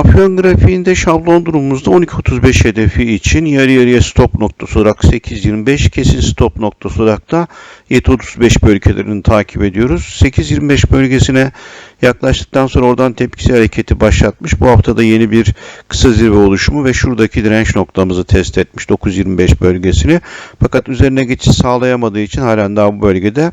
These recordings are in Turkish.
Afyon grafiğinde şablon durumumuzda 12.35 hedefi için yarı yarıya stop noktası olarak 8.25 kesin stop noktası olarak da 7.35 bölgelerini takip ediyoruz. 8.25 bölgesine yaklaştıktan sonra oradan tepkisi hareketi başlatmış. Bu haftada yeni bir kısa zirve oluşumu ve şuradaki direnç noktamızı test etmiş 9.25 bölgesini. Fakat üzerine geçiş sağlayamadığı için halen daha bu bölgede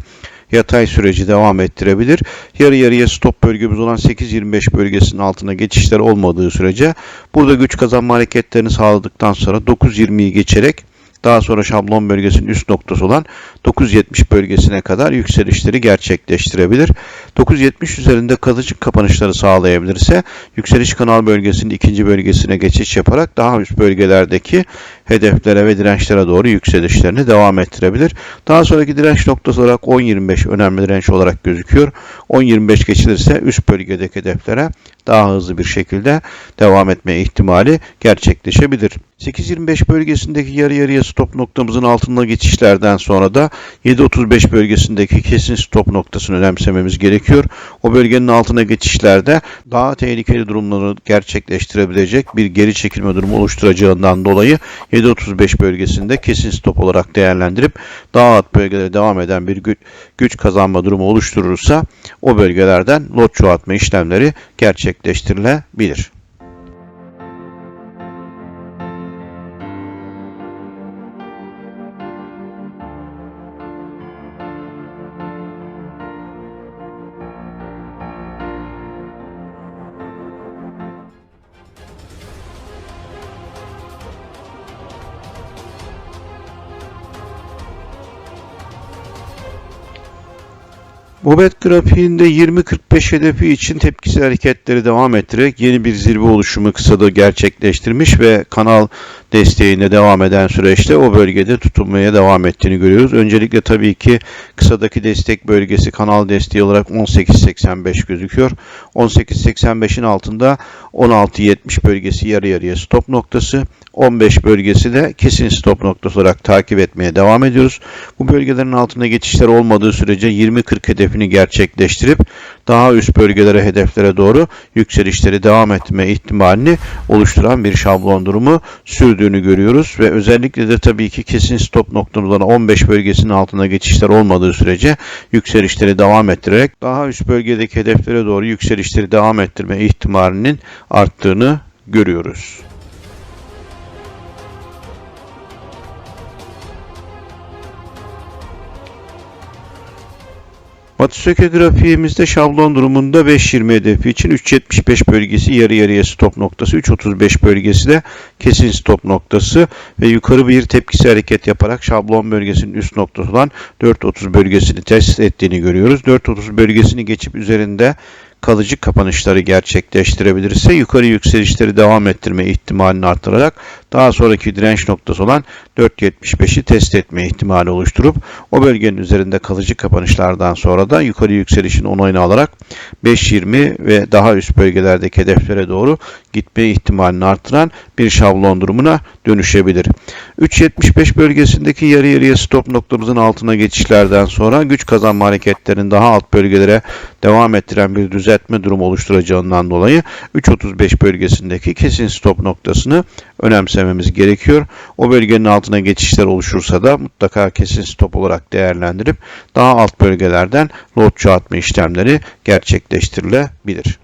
yatay süreci devam ettirebilir. Yarı yarıya stop bölgemiz olan 8.25 bölgesinin altına geçişler olmadığı sürece burada güç kazanma hareketlerini sağladıktan sonra 9.20'yi geçerek daha sonra şablon bölgesinin üst noktası olan 9.70 bölgesine kadar yükselişleri gerçekleştirebilir. 9.70 üzerinde kalıcı kapanışları sağlayabilirse yükseliş kanal bölgesinin ikinci bölgesine geçiş yaparak daha üst bölgelerdeki hedeflere ve dirençlere doğru yükselişlerini devam ettirebilir. Daha sonraki direnç noktası olarak 10.25 önemli direnç olarak gözüküyor. 10.25 geçilirse üst bölgedeki hedeflere daha hızlı bir şekilde devam etme ihtimali gerçekleşebilir. 8.25 bölgesindeki yarı yarıya stop noktamızın altında geçişlerden sonra da 7.35 bölgesindeki kesin stop noktasını önemsememiz gerekiyor. O bölgenin altına geçişlerde daha tehlikeli durumları gerçekleştirebilecek bir geri çekilme durumu oluşturacağından dolayı 7.35 bölgesinde kesin stop olarak değerlendirip daha alt bölgelere devam eden bir güç kazanma durumu oluşturursa o bölgelerden lot çoğaltma işlemleri gerçekleştirilebilir. Bobet grafiğinde 20-45 hedefi için tepkisi hareketleri devam ettirerek yeni bir zirve oluşumu kısada gerçekleştirmiş ve kanal desteğinde devam eden süreçte o bölgede tutunmaya devam ettiğini görüyoruz. Öncelikle tabii ki kısadaki destek bölgesi kanal desteği olarak 18.85 gözüküyor. 18.85'in altında 16.70 bölgesi yarı yarıya stop noktası. 15 bölgesi de kesin stop noktası olarak takip etmeye devam ediyoruz. Bu bölgelerin altında geçişler olmadığı sürece 20-40 hedefini gerçekleştirip daha üst bölgelere hedeflere doğru yükselişleri devam etme ihtimalini oluşturan bir şablon durumu sürdüğünü görüyoruz ve özellikle de tabii ki kesin stop noktamız olan 15 bölgesinin altına geçişler olmadığı sürece yükselişleri devam ettirerek daha üst bölgedeki hedeflere doğru yükselişleri devam ettirme ihtimalinin arttığını görüyoruz. Matsuyuki grafiğimizde şablon durumunda 5.20 hedefi için 3.75 bölgesi yarı yarıya stop noktası, 3.35 bölgesi de kesin stop noktası ve yukarı bir tepkisi hareket yaparak şablon bölgesinin üst noktası olan 4.30 bölgesini test ettiğini görüyoruz. 4.30 bölgesini geçip üzerinde kalıcı kapanışları gerçekleştirebilirse yukarı yükselişleri devam ettirme ihtimalini artırarak daha sonraki direnç noktası olan 4.75'i test etme ihtimali oluşturup o bölgenin üzerinde kalıcı kapanışlardan sonra da yukarı yükselişin onayını alarak 5.20 ve daha üst bölgelerdeki hedeflere doğru gitme ihtimalini artıran bir şablon durumuna dönüşebilir. 3.75 bölgesindeki yarı yarıya stop noktamızın altına geçişlerden sonra güç kazanma hareketlerinin daha alt bölgelere devam ettiren bir düzeltme durumu oluşturacağından dolayı 3.35 bölgesindeki kesin stop noktasını önemsememiz gerekiyor. O bölgenin altına geçişler oluşursa da mutlaka kesin stop olarak değerlendirip daha alt bölgelerden lot çoğaltma işlemleri gerçekleştirilebilir.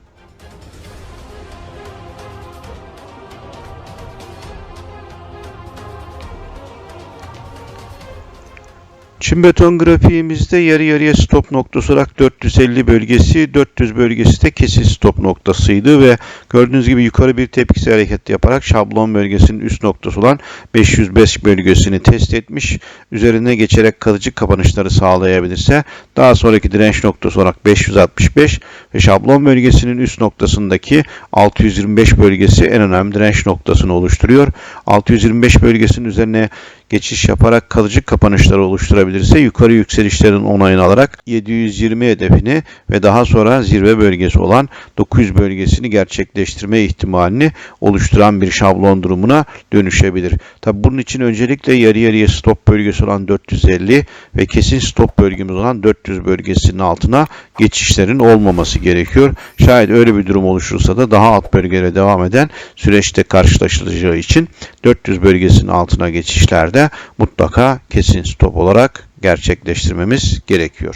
Çin beton grafiğimizde yarı yarıya stop noktası olarak 450 bölgesi, 400 bölgesi de kesin stop noktasıydı ve gördüğünüz gibi yukarı bir tepkisi hareket yaparak şablon bölgesinin üst noktası olan 505 bölgesini test etmiş. Üzerine geçerek kalıcı kapanışları sağlayabilirse daha sonraki direnç noktası olarak 565 ve şablon bölgesinin üst noktasındaki 625 bölgesi en önemli direnç noktasını oluşturuyor. 625 bölgesinin üzerine geçiş yaparak kalıcı kapanışları oluşturabilirse yukarı yükselişlerin onayını alarak 720 hedefini ve daha sonra zirve bölgesi olan 900 bölgesini gerçekleştirme ihtimalini oluşturan bir şablon durumuna dönüşebilir. Tabi bunun için öncelikle yarı yarıya stop bölgesi olan 450 ve kesin stop bölgemiz olan 400 bölgesinin altına geçişlerin olmaması gerekiyor. Şayet öyle bir durum oluşursa da daha alt bölgelere devam eden süreçte karşılaşılacağı için 400 bölgesinin altına geçişlerde mutlaka kesin stop olarak gerçekleştirmemiz gerekiyor.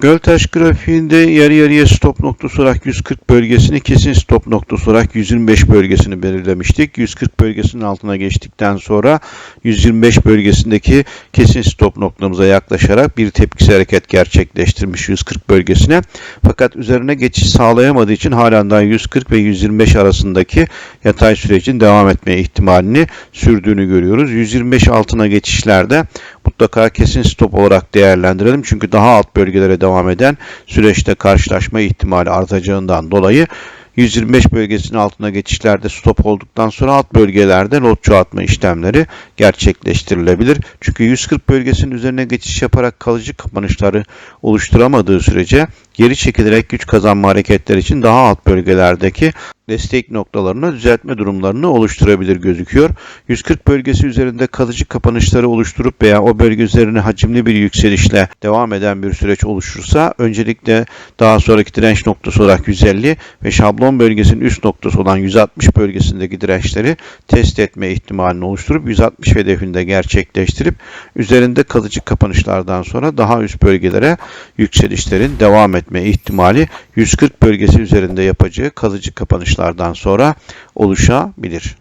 Göltaş grafiğinde yarı yarıya stop noktası olarak 140 bölgesini, kesin stop noktası olarak 125 bölgesini belirlemiştik. 140 bölgesinin altına geçtikten sonra 125 bölgesindeki kesin stop noktamıza yaklaşarak bir tepkisi hareket gerçekleştirmiş 140 bölgesine. Fakat üzerine geçiş sağlayamadığı için halen daha 140 ve 125 arasındaki yatay sürecin devam etme ihtimalini sürdüğünü görüyoruz. 125 altına geçişlerde mutlaka kesin stop olarak değerlendirelim. Çünkü daha alt bölgelere devam eden süreçte karşılaşma ihtimali artacağından dolayı 125 bölgesinin altına geçişlerde stop olduktan sonra alt bölgelerde lot çoğaltma işlemleri gerçekleştirilebilir. Çünkü 140 bölgesinin üzerine geçiş yaparak kalıcı kapanışları oluşturamadığı sürece geri çekilerek güç kazanma hareketleri için daha alt bölgelerdeki destek noktalarına düzeltme durumlarını oluşturabilir gözüküyor. 140 bölgesi üzerinde kalıcı kapanışları oluşturup veya o bölge üzerine hacimli bir yükselişle devam eden bir süreç oluşursa öncelikle daha sonraki direnç noktası olarak 150 ve şablon bölgesinin üst noktası olan 160 bölgesindeki dirençleri test etme ihtimalini oluşturup 160 hedefinde gerçekleştirip üzerinde kalıcı kapanışlardan sonra daha üst bölgelere yükselişlerin devam etme ihtimali 140 bölgesi üzerinde yapacağı kalıcı kapanışlardan sonra oluşabilir.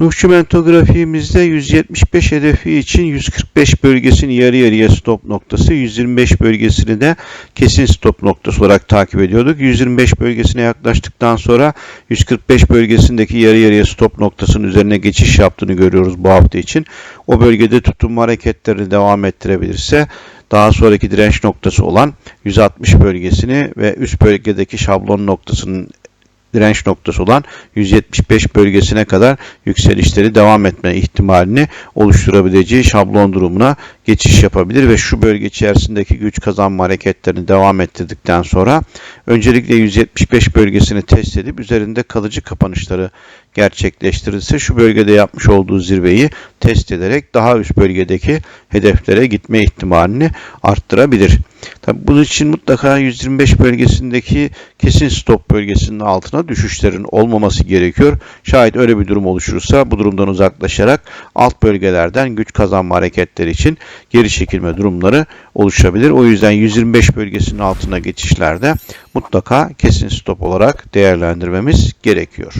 Nuhçumento grafiğimizde 175 hedefi için 145 bölgesini yarı yarıya stop noktası, 125 bölgesini de kesin stop noktası olarak takip ediyorduk. 125 bölgesine yaklaştıktan sonra 145 bölgesindeki yarı yarıya stop noktasının üzerine geçiş yaptığını görüyoruz bu hafta için. O bölgede tutunma hareketlerini devam ettirebilirse daha sonraki direnç noktası olan 160 bölgesini ve üst bölgedeki şablon noktasının direnç noktası olan 175 bölgesine kadar yükselişleri devam etme ihtimalini oluşturabileceği şablon durumuna geçiş yapabilir ve şu bölge içerisindeki güç kazanma hareketlerini devam ettirdikten sonra öncelikle 175 bölgesini test edip üzerinde kalıcı kapanışları gerçekleştirirse şu bölgede yapmış olduğu zirveyi test ederek daha üst bölgedeki hedeflere gitme ihtimalini arttırabilir. Tabi bunun için mutlaka 125 bölgesindeki kesin stop bölgesinin altına düşüşlerin olmaması gerekiyor. Şayet öyle bir durum oluşursa bu durumdan uzaklaşarak alt bölgelerden güç kazanma hareketleri için geri çekilme durumları oluşabilir. O yüzden 125 bölgesinin altına geçişlerde mutlaka kesin stop olarak değerlendirmemiz gerekiyor.